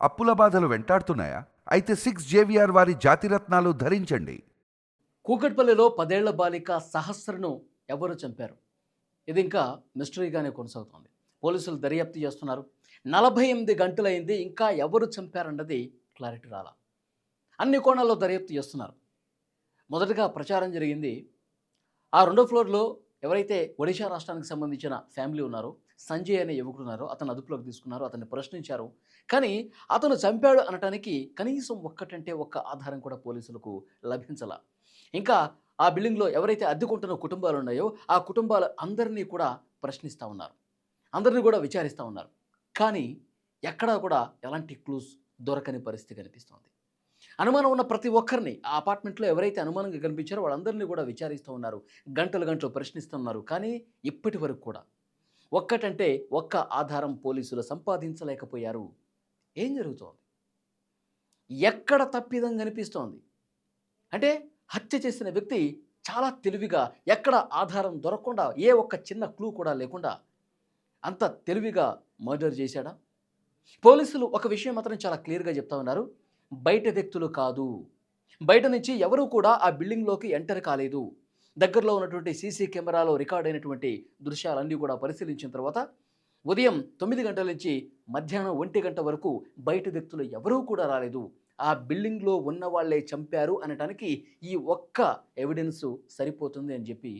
అప్పుల బాధలు వెంటాడుతున్నాయా? అయితే సిక్స్ జేవిఆర్ వారి జాతిరత్నాలు ధరించండి. కూకట్పల్లిలో పదేళ్ళ బాలిక సహస్రను ఎవరు చంపారు? ఇది ఇంకా మిస్టరీగానే కొనసాగుతోంది. పోలీసులు దర్యాప్తు చేస్తున్నారు. నలభై ఎనిమిది గంటలైంది ఇంకా ఎవరు చంపారన్నది క్లారిటీ రాలా. అన్ని కోణాల్లో దర్యాప్తు చేస్తున్నారు. మొదటగా ప్రచారం జరిగింది. ఆ రెండో ఫ్లోర్లో ఎవరైతే ఒడిషా రాష్ట్రానికి సంబంధించిన ఫ్యామిలీ ఉన్నారో సంజయ్ అనే యువకుడు ఉన్నారో అతను అదుపులోకి తీసుకున్నారు అతన్ని ప్రశ్నించారు. కానీ అతను చంపాడు అనటానికి కనీసం ఒక్కటంటే ఒక్క ఆధారం కూడా పోలీసులకు లభించాల. ఇంకా ఆ బిల్డింగ్లో ఎవరైతే అద్దెకుంటున్న కుటుంబాలు ఉన్నాయో ఆ కుటుంబాల అందరినీ కూడా ప్రశ్నిస్తూ ఉన్నారు. అందరినీ కూడా విచారిస్తూ ఉన్నారు. కానీ ఎక్కడా కూడా ఎలాంటి క్లూస్ దొరకని పరిస్థితి కనిపిస్తోంది. అనుమానం ఉన్న ప్రతి ఒక్కరిని ఆ అపార్ట్మెంట్లో ఎవరైతే అనుమానంగా కనిపించారో వాళ్ళందరినీ కూడా విచారిస్తూ ఉన్నారు. గంటలు గంటలు ప్రశ్నిస్తున్నారు కానీ ఇప్పటి వరకు కూడా ఒక్కటంటే ఒక్క ఆధారం పోలీసులు సంపాదించలేకపోయారు. ఏం జరుగుతోంది? ఎక్కడ తప్పిదం కనిపిస్తోంది అంటే హత్య చేసిన వ్యక్తి చాలా తెలివిగా ఎక్కడ ఆధారం దొరకకుండా ఏ ఒక్క చిన్న క్లూ కూడా లేకుండా అంత తెలివిగా మర్డర్ చేశాడా? పోలీసులు ఒక విషయం మాత్రం చాలా క్లియర్గా చెప్తా ఉన్నారు. బయట వ్యక్తులు కాదు. బయట నుంచి ఎవరూ కూడా ఆ బిల్డింగ్లోకి ఎంటర్ కాలేదు. దగ్గరలో ఉన్నటువంటి సీసీ కెమెరాలో రికార్డ్ అయినటువంటి దృశ్యాలన్నీ కూడా పరిశీలించిన తర్వాత ఉదయం తొమ్మిది గంటల నుంచి మధ్యాహ్నం ఒంటి గంట వరకు బయట వ్యక్తులు ఎవరూ కూడా రాలేదు. ఆ బిల్డింగ్లో ఉన్న వాళ్ళే చంపారు అనటానికి ఈ ఒక్క ఎవిడెన్స్ సరిపోతుంది అని చెప్పి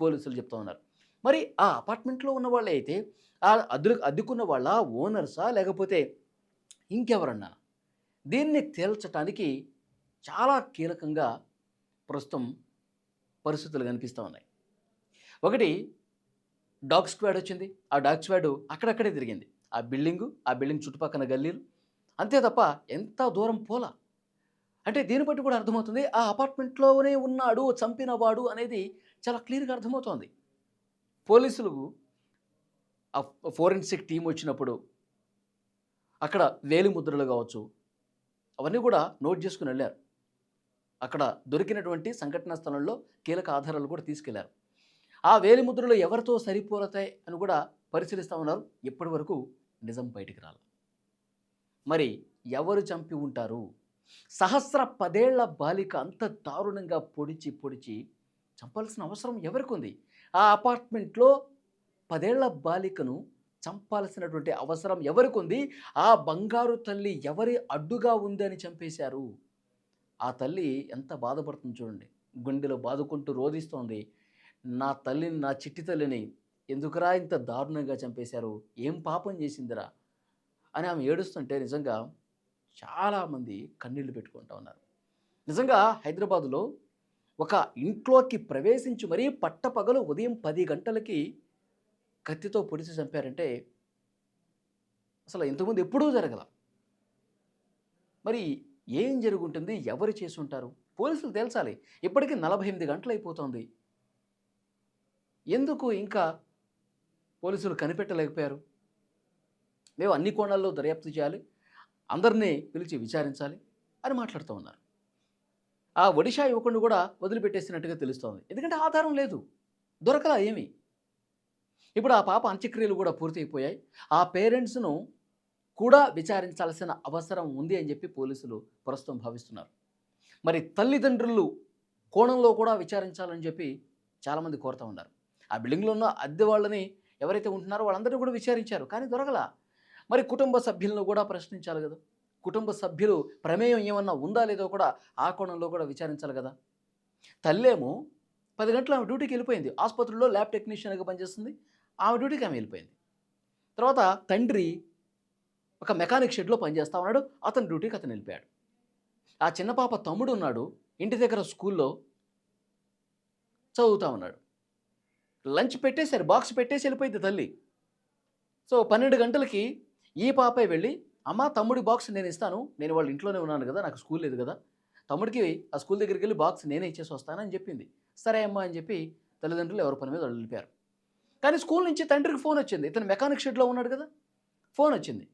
పోలీసులు చెప్తా ఉన్నారు. మరి ఆ అపార్ట్మెంట్లో ఉన్న వాళ్ళే అయితే ఆ అద్దు అద్దుకున్న వాళ్ళ ఓనర్సా లేకపోతే ఇంకెవరన్నా? దీన్ని తేల్చటానికి చాలా కీలకంగా ప్రస్తుతం పరిస్థితులు కనిపిస్తూ ఉన్నాయి. ఒకటి డాగ్ స్క్వాడ్ వచ్చింది. ఆ డాగ్ స్క్వాడ్ అక్కడక్కడే తిరిగింది. ఆ బిల్డింగు ఆ బిల్డింగ్ చుట్టుపక్కల గల్లీలు. అంతే తప్ప ఎంత దూరం పోలా? అంటే దీన్ని బట్టి కూడా అర్థమవుతుంది ఆ అపార్ట్మెంట్లోనే ఉన్నాడు చంపినవాడు అనేది చాలా క్లియర్గా అర్థమవుతోంది. పోలీసులకు ఆ ఫోరెన్సిక్ టీం వచ్చినప్పుడు అక్కడ వేలి ముద్రలు కావచ్చు అవన్నీ కూడా నోట్ చేసుకుని వెళ్ళారు. అక్కడ దొరికినటువంటి సంఘటనా స్థలంలో కీలక ఆధారాలు కూడా తీసుకెళ్ళారు. ఆ వేలి ముద్రలు ఎవరితో సరిపోలతాయి అని కూడా పరిశీలిస్తూ ఉన్నారు. ఇప్పటి వరకు నిజం బయటికి రాలి. మరి ఎవరు చంపి ఉంటారు? సహస్ర పదేళ్ళ బాలిక అంత దారుణంగా పొడిచి పొడిచి చంపాల్సిన అవసరం ఎవరికి ఉంది? ఆ అపార్ట్మెంట్లో పదేళ్ళ బాలికను చంపాల్సినటువంటి అవసరం ఎవరికి ఉంది ఆ బంగారు తల్లి ఎవరి అడ్డుగా ఉందని చంపేశారు? ఆ తల్లి ఎంత బాధపడుతుంది చూడండి. గుండెలో బాదుకుంటూ రోధిస్తోంది. నా తల్లిని నా చిట్టి తల్లిని ఎందుకురా ఇంత దారుణంగా చంపేశారు? ఏం పాపం చేసిందిరా? అని ఆమె ఏడుస్తుంటే నిజంగా చాలామంది కన్నీళ్ళు పెట్టుకుంటా ఉన్నారు. నిజంగా హైదరాబాదులో ఒక ఇంట్లోకి ప్రవేశించి మరీ పట్టపగలు ఉదయం పది గంటలకి కత్తితో పొడిచి చంపారంటే అసలు ఇంతకుముందు ఎప్పుడూ జరగల. మరి ఏం జరుగుంటుంది? ఎవరు చేసి ఉంటారు? పోలీసులు తేల్చాలి. ఇప్పటికీ నలభై ఎనిమిది గంటలు అయిపోతుంది. ఎందుకు ఇంకా పోలీసులు కనిపెట్టలేకపోయారు? మేము అన్ని కోణాల్లో దర్యాప్తు చేయాలి. అందరినీ పిలిచి విచారించాలి అని మాట్లాడుతూ ఉన్నారు. ఆ ఒడిషా యువకుడిని కూడా వదిలిపెట్టేసినట్టుగా తెలుస్తోంది. ఎందుకంటే ఆధారం లేదు. దొరకలా ఏమీ. ఇప్పుడు ఆ పాప అంత్యక్రియలు కూడా పూర్తయిపోయాయి. ఆ పేరెంట్స్ను కూడా విచారించాల్సిన అవసరం ఉంది అని చెప్పి పోలీసులు ప్రస్తుతం భావిస్తున్నారు. మరి తల్లిదండ్రులు కోణంలో కూడా విచారించాలని చెప్పి చాలామంది కోరుతూ ఉన్నారు. ఆ బిల్డింగ్లో ఉన్న అద్దె వాళ్ళని ఎవరైతే ఉంటున్నారో వాళ్ళందరినీ కూడా విచారించారు కానీ దొరకలా. మరి కుటుంబ సభ్యులను కూడా ప్రశ్నించాలి కదా. కుటుంబ సభ్యులు ప్రమేయం ఏమన్నా ఉందా లేదో కూడా ఆ కోణంలో కూడా విచారించాలి కదా. తల్లేమో పది గంటల ఆమె డ్యూటీకి వెళ్ళిపోయింది. ఆసుపత్రిలో ల్యాబ్ టెక్నీషియన్గా పనిచేస్తుంది. ఆమె డ్యూటీకి ఆమె వెళ్ళిపోయింది తర్వాత తండ్రి ఒక మెకానిక్ షెడ్లో పనిచేస్తా ఉన్నాడు. అతని డ్యూటీకి అతను వెళ్ళిపోయాడు. ఆ చిన్న పాప తమ్ముడు ఉన్నాడు. ఇంటి దగ్గర స్కూల్లో చదువుతూ ఉన్నాడు. లంచ్ పెట్టేశారు బాక్స్ పెట్టేసి వెళ్ళిపోయింది తల్లి. సో పన్నెండు గంటలకి ఈ పాపే వెళ్ళి అమ్మ తమ్ముడి బాక్స్ నేను ఇస్తాను. నేను వాళ్ళ ఇంట్లోనే ఉన్నాను కదా నాకు స్కూల్ లేదు కదా. తమ్ముడికి ఆ స్కూల్ దగ్గరికి వెళ్ళి బాక్స్ నేనే ఇచ్చేసి వస్తానని చెప్పింది. సరే అమ్మా అని చెప్పి తల్లిదండ్రులు ఎవరి పని మీద వెళ్ళిపోయారు కానీ స్కూల్ నుంచి తండ్రికి ఫోన్ వచ్చింది. ఇతను మెకానిక్ షెడ్లో ఉన్నాడు కదా. ఫోన్ వచ్చింది.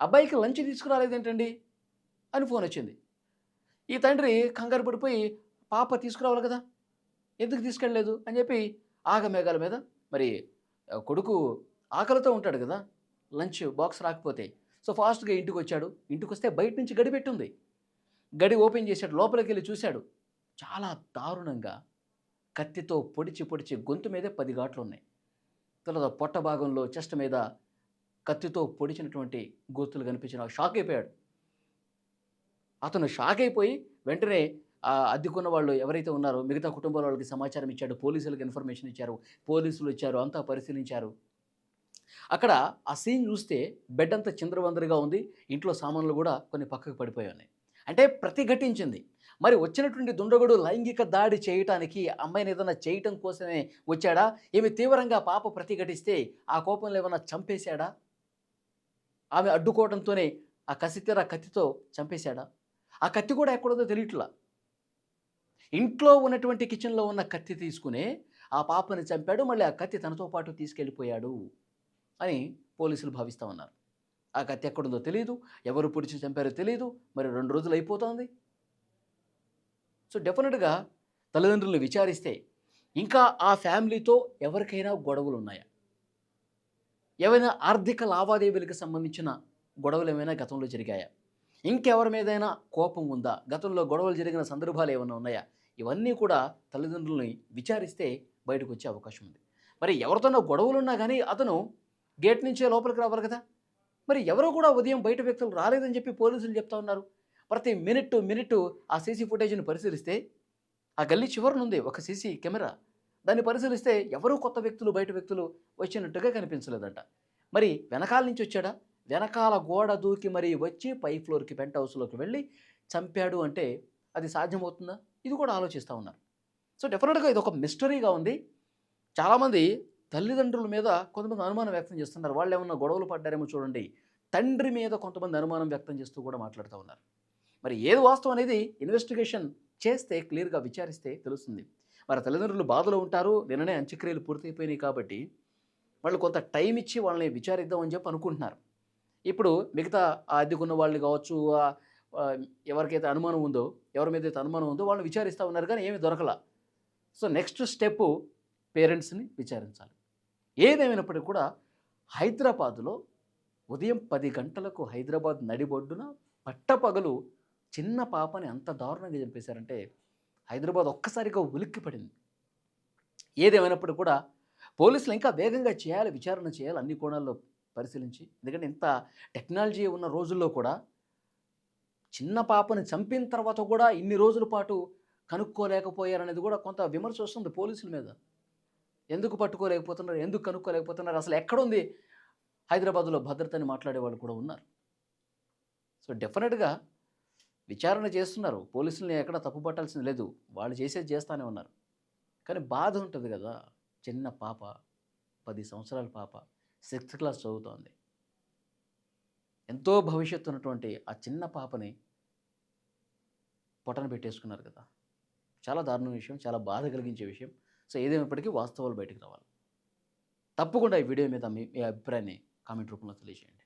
అబ్బాయికి లంచ్ తీసుకురాలేదేంటండి? అని ఫోన్ వచ్చింది. ఈ తండ్రి కంగారు పడిపోయి పాప తీసుకురావాలి కదా. ఎందుకు తీసుకెళ్ళలేదు? అని చెప్పి ఆగమేఘాల మీద మరి కొడుకు ఆకలితో ఉంటాడు కదా. లంచ్ బాక్స్ రాకపోతే. సో ఫాస్ట్గా ఇంటికి వచ్చాడు. ఇంటికి వస్తే బయట నుంచి గడి పెట్టుంది. గడి ఓపెన్ చేశాడు. లోపలికి వెళ్ళి చూశాడు. చాలా దారుణంగా కత్తితో పొడిచి పొడిచి గొంతు మీదే పది ఘాట్లు ఉన్నాయి. తర్వాత పొట్ట భాగంలో చెస్ట్ మీద కత్తితో పొడిచినటువంటి గుర్తులు కనిపించిన షాక్ అయిపోయాడు. అతను షాక్ అయిపోయి వెంటనే అద్దెకున్న వాళ్ళు ఎవరైతే ఉన్నారో మిగతా కుటుంబాల వాళ్ళకి సమాచారం ఇచ్చాడు పోలీసులకు ఇన్ఫర్మేషన్ ఇచ్చారు పోలీసులు వచ్చారు అంతా పరిశీలించారు. అక్కడ ఆ సీన్ చూస్తే బెడ్ అంతా చిందరవందరగా ఉంది. ఇంట్లో సామాన్లు కూడా కొన్ని పక్కకు పడిపోయి ఉన్నాయి. అంటే ప్రతిఘటించింది. మరి వచ్చినటువంటి దుండగుడు లైంగిక దాడి చేయటానికి అమ్మాయిని ఏదైనా చేయటం కోసమే వచ్చాడా? ఏమి తీవ్రంగా పాప ప్రతిఘటిస్తే ఆ కోపంలో ఏమైనా చంపేశాడా? ఆమె అడ్డుకోవడంతోనే ఆ కసితెర కత్తితో చంపేశాడా? ఆ కత్తి కూడా ఎక్కడుందో తెలియట్లా. ఇంట్లో ఉన్నటువంటి కిచెన్లో ఉన్న కత్తి తీసుకునే ఆ పాపని చంపాడు. మళ్ళీ ఆ కత్తి తనతో పాటు తీసుకెళ్ళిపోయాడు అని పోలీసులు భావిస్తూ ఉన్నారు. ఆ కత్తి ఎక్కడుందో తెలియదు ఎవరు పొడిచి చంపారో తెలియదు మరి రెండు రోజులు అయిపోతుంది. సో డెఫినెట్గా తల్లిదండ్రులను విచారిస్తే ఇంకా ఆ ఫ్యామిలీతో ఎవరికైనా గొడవలు ఉన్నాయా? ఏవైనా ఆర్థిక లావాదేవీలకు సంబంధించిన గొడవలు ఏమైనా గతంలో జరిగాయా? ఇంకెవరి మీదైనా కోపం ఉందా? గతంలో గొడవలు జరిగిన సందర్భాలు ఏమైనా ఉన్నాయా? ఇవన్నీ కూడా తల్లిదండ్రులని విచారిస్తే బయటకు వచ్చే అవకాశం ఉంది. మరి ఎవరితోనో గొడవలు ఉన్నా కానీ అతను గేట్ నుంచే లోపలికి రావాలి కదా? మరి ఎవరో కూడా ఉదయం బయట వ్యక్తులు రాలేదని చెప్పి పోలీసులు చెప్తా ఉన్నారు. ప్రతి మినిట్ మినిట్ ఆ సీసీ ఫుటేజ్ని పరిశీలిస్తే ఆ గల్లీ చివరనుంది ఒక సీసీ కెమెరా. దాన్ని పరిశీలిస్తే ఎవరూ కొత్త వ్యక్తులు బయట వ్యక్తులు వచ్చినట్టుగా కనిపించలేదంట. మరి వెనకాల నుంచి వచ్చాడా? వెనకాల గోడ దూకి మరి వచ్చి పై ఫ్లోర్కి పెంట్ హౌస్లోకి వెళ్ళి చంపాడు అంటే అది సాధ్యమవుతుందా? ఇది కూడా ఆలోచిస్తూ ఉన్నారు. సో డెఫినెట్గా ఇది ఒక మిస్టరీగా ఉంది. చాలామంది తల్లిదండ్రుల మీద కొంతమంది అనుమానం వ్యక్తం చేస్తున్నారు. వాళ్ళు ఏమన్నా గొడవలు పడ్డారేమో చూడండి. తండ్రి మీద కొంతమంది అనుమానం వ్యక్తం చేస్తూ కూడా మాట్లాడుతూ ఉన్నారు. మరి ఏది వాస్తవం అనేది ఇన్వెస్టిగేషన్ చేస్తే క్లియర్గా విచారిస్తే తెలుస్తుంది. మరి తల్లిదండ్రులు బాధలో ఉంటారు నిన్ననే అంత్యక్రియలు పూర్తయిపోయినాయి కాబట్టి వాళ్ళు కొంత టైం ఇచ్చి వాళ్ళని విచారిద్దామని చెప్పి అనుకుంటున్నారు. ఇప్పుడు మిగతా ఆ అద్దెకున్న వాళ్ళు కావచ్చు ఎవరికైతే అనుమానం ఉందో ఎవరి మీద అయితే అనుమానం ఉందో వాళ్ళు విచారిస్తూ ఉన్నారు కానీ ఏమీ దొరకల. సో నెక్స్ట్ స్టెప్ పేరెంట్స్ని విచారించాలి. ఏదేమైనప్పటికీ కూడా హైదరాబాదులో ఉదయం పది గంటలకు హైదరాబాద్ నడిబొడ్డున పట్టపగలు చిన్న పాపని అంత దారుణంగా చంపేశారంటే హైదరాబాద్ ఒక్కసారిగా ఉలిక్కి పడింది. ఏదేమైనప్పుడు కూడా పోలీసులు ఇంకా వేగంగా చేయాలి విచారణ చేయాలి అన్ని కోణాల్లో పరిశీలించి. ఎందుకంటే ఇంత టెక్నాలజీ ఉన్న రోజుల్లో కూడా చిన్న పాపని చంపిన తర్వాత కూడా ఇన్ని రోజుల పాటు కనుక్కోలేకపోయారనేది కూడా కొంత విమర్శ వస్తుంది పోలీసుల మీద. ఎందుకు పట్టుకోలేకపోతున్నారు? ఎందుకు కనుక్కోలేకపోతున్నారు? అసలు ఎక్కడుంది? హైదరాబాద్లో భద్రతని మాట్లాడే వాళ్ళు కూడా ఉన్నారు. సో డెఫినెట్గా విచారణ చేస్తున్నారు. పోలీసుల్ని ఎక్కడ తప్పు పట్టాల్సింది లేదు. వాళ్ళు చేసేది చేస్తానే ఉన్నారు. కానీ బాధ ఉంటుంది కదా. చిన్న పాప పది సంవత్సరాల పాప సిక్స్త్ క్లాస్ చదువుతోంది. ఎంతో భవిష్యత్తు ఉన్నటువంటి ఆ చిన్న పాపని పొట్టన పెట్టేసుకున్నారు కదా. చాలా దారుణ విషయం చాలా బాధ కలిగించే విషయం. సో ఏదేమైనప్పటికీ వాస్తవాలు బయటకు రావాలి. తప్పకుండా ఈ వీడియో మీద మీ మీ అభిప్రాయాన్ని కామెంట్ రూపంలో తెలియజేయండి.